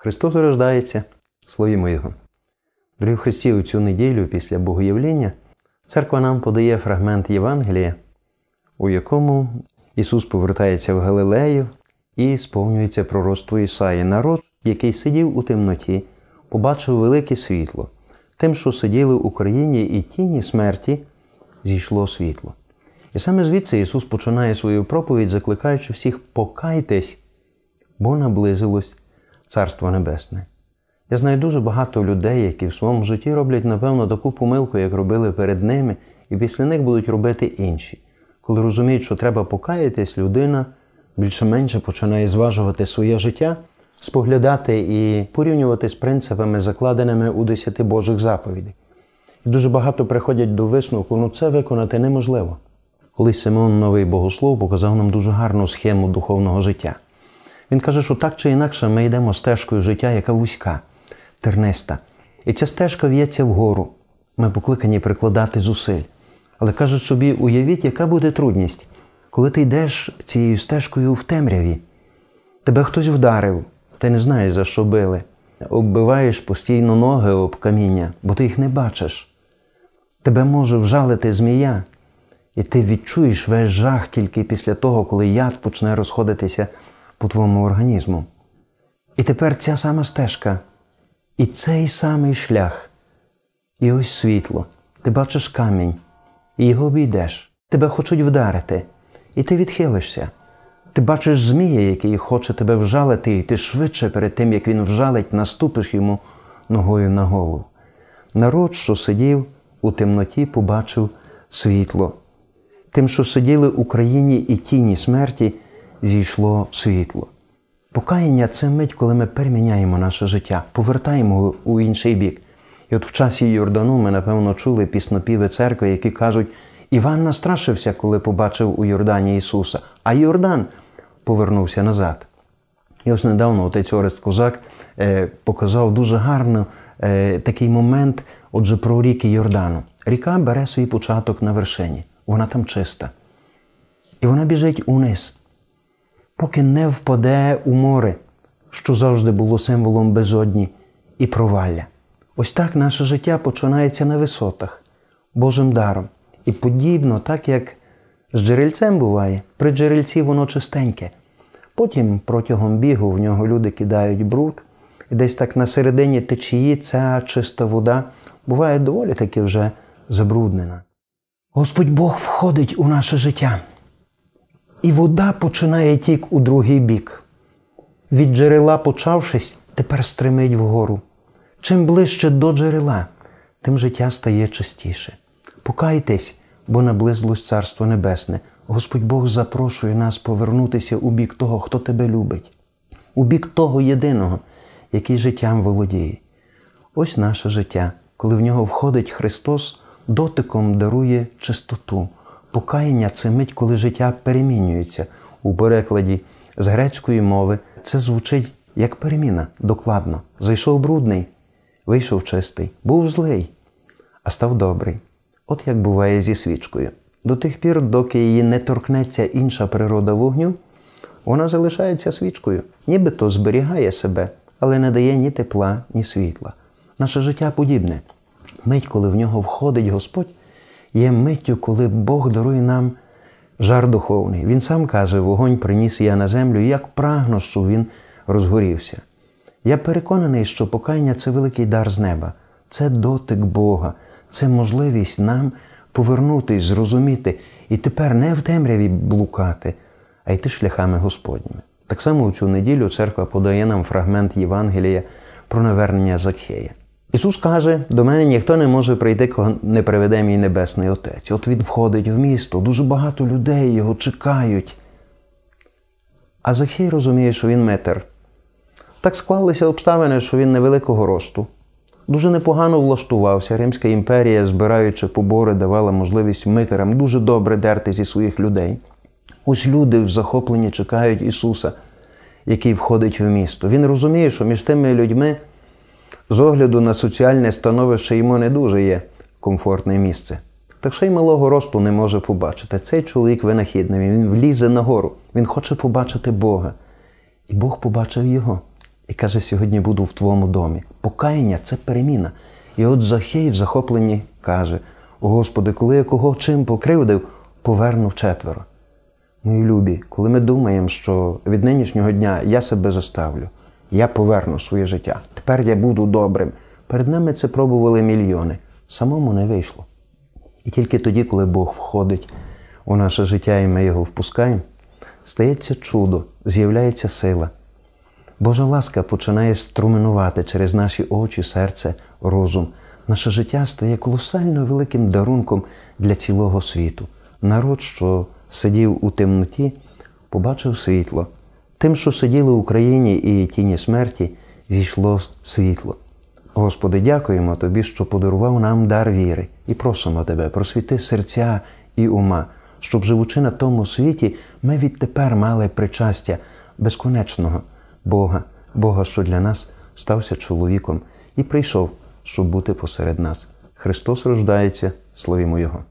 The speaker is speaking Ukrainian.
Христос рождається, славімо Його. Дорогі Христі, у цю неділю після Богоявлення церква нам подає фрагмент Євангелія, у якому Ісус повертається в Галилею і сповнюється пророцтво Ісаї. Народ, який сидів у темноті, побачив велике світло. Тим, що сиділи у країні і тіні смерті, зійшло світло. І саме звідси Ісус починає свою проповідь, закликаючи всіх покайтесь, бо наблизилось Царство Небесне. Я знаю дуже багато людей, які в своєму житті роблять, напевно, таку помилку, як робили перед ними, і після них будуть робити інші. Коли розуміють, що треба покаятись, людина більше-менше починає зважувати своє життя, споглядати і порівнювати з принципами, закладеними у десяти Божих заповідей. І дуже багато приходять до висновку, ну це виконати неможливо. Колись Симон Новий Богослов показав нам дуже гарну схему духовного життя. Він каже, що так чи інакше ми йдемо стежкою життя, яка вузька, терниста. І ця стежка в'ється вгору. Ми покликані прикладати зусиль. Але кажуть собі, уявіть, яка буде трудність, коли ти йдеш цією стежкою в темряві. Тебе хтось вдарив, ти не знаєш, за що били. Оббиваєш постійно ноги об каміння, бо ти їх не бачиш. Тебе може вжалити змія, і ти відчуєш весь жах тільки після того, коли яд почне розходитися по твоєму організму. І тепер ця сама стежка, і цей самий шлях, і ось світло. Ти бачиш камінь, і його обійдеш. Тебе хочуть вдарити, і ти відхилишся. Ти бачиш змія, який хоче тебе вжалити, і ти швидше перед тим, як він вжалить, наступиш йому ногою на голову. Народ, що сидів у темноті, побачив світло. Тим, що сиділи у країні і тіні смерті, зійшло світло. Покаяння це мить, коли ми переміняємо наше життя, повертаємо у інший бік. І от в часі Йордану ми, напевно, чули піснопіви церкви, які кажуть, Іван настрашився, коли побачив у Йордані Ісуса, а Йордан повернувся назад. І ось недавно отець Орест Козак е, показав дуже гарно е, такий момент, отже, про ріки Йордану. Ріка бере свій початок на вершині, вона там чиста. І вона біжить униз, поки не впаде у море, що завжди було символом безодні і провалля. Ось так наше життя починається на висотах, Божим даром. І подібно, так як з джерельцем буває, при джерельці воно чистеньке. Потім протягом бігу в нього люди кидають бруд, і десь так на середині течії ця чиста вода буває доволі таки вже забруднена. Господь Бог входить у наше життя, і вода починає тік у другий бік. Від джерела, почавшись, тепер стримить вгору. Чим ближче до джерела, тим життя стає чистіше. Покайтесь, бо наблизилось Царство Небесне. Господь Бог запрошує нас повернутися у бік того, хто тебе любить, у бік того єдиного, який життям володіє. Ось наше життя, коли в нього входить Христос, дотиком дарує чистоту. Покаяння це мить, коли життя перемінюється. У перекладі з грецької мови це звучить як переміна докладно. Зайшов брудний, вийшов чистий, був злий, а став добрий. От як буває зі свічкою. До тих пір, доки її не торкнеться інша природа вогню, вона залишається свічкою, нібито зберігає себе, але не дає ні тепла, ні світла. Наше життя подібне. Мить, коли в нього входить Господь, є миттю, коли Бог дарує нам жар духовний. Він сам каже, вогонь приніс я на землю, і як прагну, щоб він розгорівся. Я переконаний, що покаяння це великий дар з неба, це дотик Бога, це можливість нам повернутись, зрозуміти і тепер не в темряві блукати, а йти шляхами Господніми. Так само у цю неділю церква подає нам фрагмент Євангелія про навернення Закхея. Ісус каже, до мене ніхто не може прийти, кого не приведе мій Небесний Отець. От він входить в місто, дуже багато людей його чекають. А Захей розуміє, що він метр. Так склалися обставини, що він невеликого росту. Дуже непогано влаштувався. Римська імперія, збираючи побори, давала можливість митерам дуже добре дерти зі своїх людей. Ось люди в захопленні чекають Ісуса, який входить в місто. Він розуміє, що між тими людьми, з огляду на соціальне становище, йому не дуже є комфортне місце. Так ще й малого росту не може побачити. Цей чоловік винахідний, він влізе нагору, він хоче побачити Бога. І Бог побачив його. і каже: сьогодні буду в твоєму домі. Покаяння це переміна. І от Захей в захопленні каже: О Господи, коли я кого чим покривдив, поверну четверо. Мої любі, коли ми думаємо, що від нинішнього дня я себе заставлю, я поверну своє життя, тепер я буду добрим. Перед нами це пробували мільйони. Самому не вийшло. І тільки тоді, коли Бог входить у наше життя і ми його впускаємо, стається чудо, з'являється сила. Божа ласка починає струменувати через наші очі, серце, розум. Наше життя стає колосально великим дарунком для цілого світу. Народ, що сидів у темноті, побачив світло. Тим, що сиділи в Україні і тіні смерті, зійшло світло. Господи, дякуємо Тобі, що подарував нам дар віри, і просимо Тебе, просвіти серця і ума, щоб, живучи на тому світі, ми відтепер мали причастя безконечного Бога, Бога, що для нас стався чоловіком і прийшов, щоб бути посеред нас. Христос рождається, славімо Його!